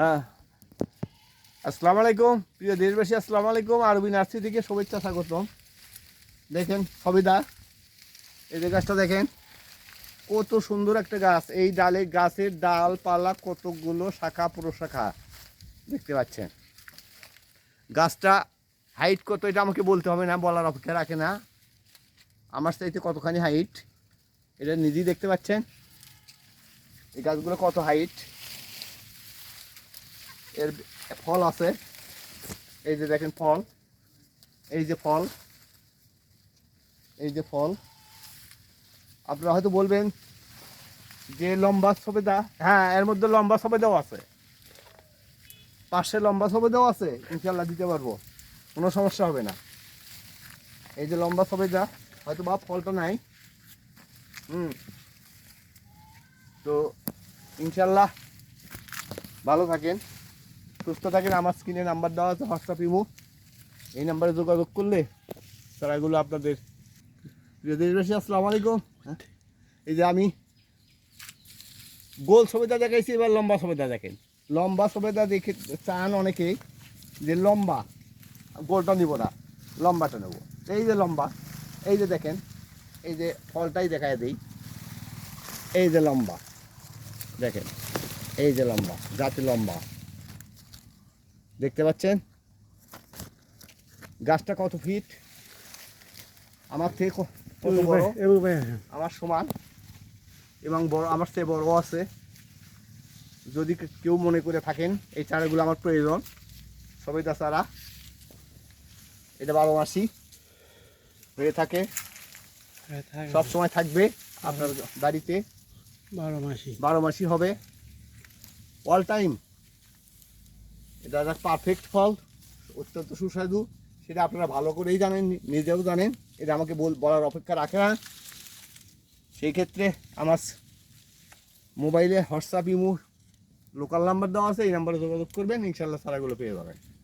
হ্যাঁ। আসসালামু আলাইকুম। প্রিয় দেশবাসী, আসসালামু আলাইকুম। আরবি নার্সি থেকে শুভেচ্ছা স্বাগতম। দেখেন সবিদা এই যে গাছটা দেখেন, কত সুন্দর একটা গাছ। এই ডালে গাছের ডাল পালা কতগুলো শাখা প্রশাখা দেখতে পাচ্ছেন। গাছটা হাইট কত, এটা আমাকে বলতে হবে না, বলার অপেক্ষা রাখে না। আমার চাইতে কতখানি হাইট, এটা নিজেই দেখতে পাচ্ছেন। এই গাছগুলো কত হাইট? এর ফল আছে। এই যে দেখেন ফল। এই যে ফল। এই যে ফল। আপনারা হয়তো বলবেন, যে লম্বা সবেদা হ্যাঁ এর মধ্যে লম্বা সবেদাও আছে। পাশে লম্বা সবেদাও আছে ইনশাল্লাহ দিতে পারব। কোনো সমস্যা হবে না। এই যে লম্বা সবেদা হয়তো বা ফলটা নাই। হুম। তো ইনশাল্লাহ ভালো থাকেন। সুস্থ থাকেন, আমার স্ক্রিনে নাম্বার দেওয়া আছে হোয়াটসঅ্যাপ ইমো এই নাম্বারে যোগাযোগ করলে তারাগুলো আপনাদের প্রিয় দেশবাসী, আসসালামু আলাইকুম। হ্যাঁ? এই যে আমি গোল সবেদা দেখাইছি, এবার লম্বা সবেদা দেখেন। লম্বা সবেদা দেখে চান অনেকেই যে লম্বা, গোলটা নিব না, লম্বাটা নেব। এই যে লম্বা, এই যে দেখেন, এই যে ফলটাই দেখায় দিই। এই যে লম্বা, দেখেন, এই যে লম্বা, জাতি লম্বা। দেখতে পাচ্ছেন? গাছটা কত ফিট? আমার থেকে কত বড়? আমার সমান। এবং বড় আমার চেয়ে বড় আছে। যদি কেউ মনে করে থাকেন এই চারাগুলো আমার প্রয়োজন। সবাই তা চারা। এটা বারো মাসি। হয়ে থাকে। সব সময় থাকবে আপনার বাড়িতে। বারো মাসি। বারো মাসই হবে। অল টাইম এটা একটা পারফেক্ট ফল, অত্যন্ত সুস্বাদু। সেটা আপনারা ভালো করেই জানেন, নিজেও জানেন। এটা আমাকে বল- বলার অপেক্ষা রাখে না। সেই ক্ষেত্রে আমার মোবাইলে হোয়াটসঅ্যাপ, ইমো, লোকাল নাম্বার দেওয়া আছে, এই নাম্বারে যোগাযোগ করবেন ইনশাল্লাহ সারাগুলো পেয়ে যাবেন।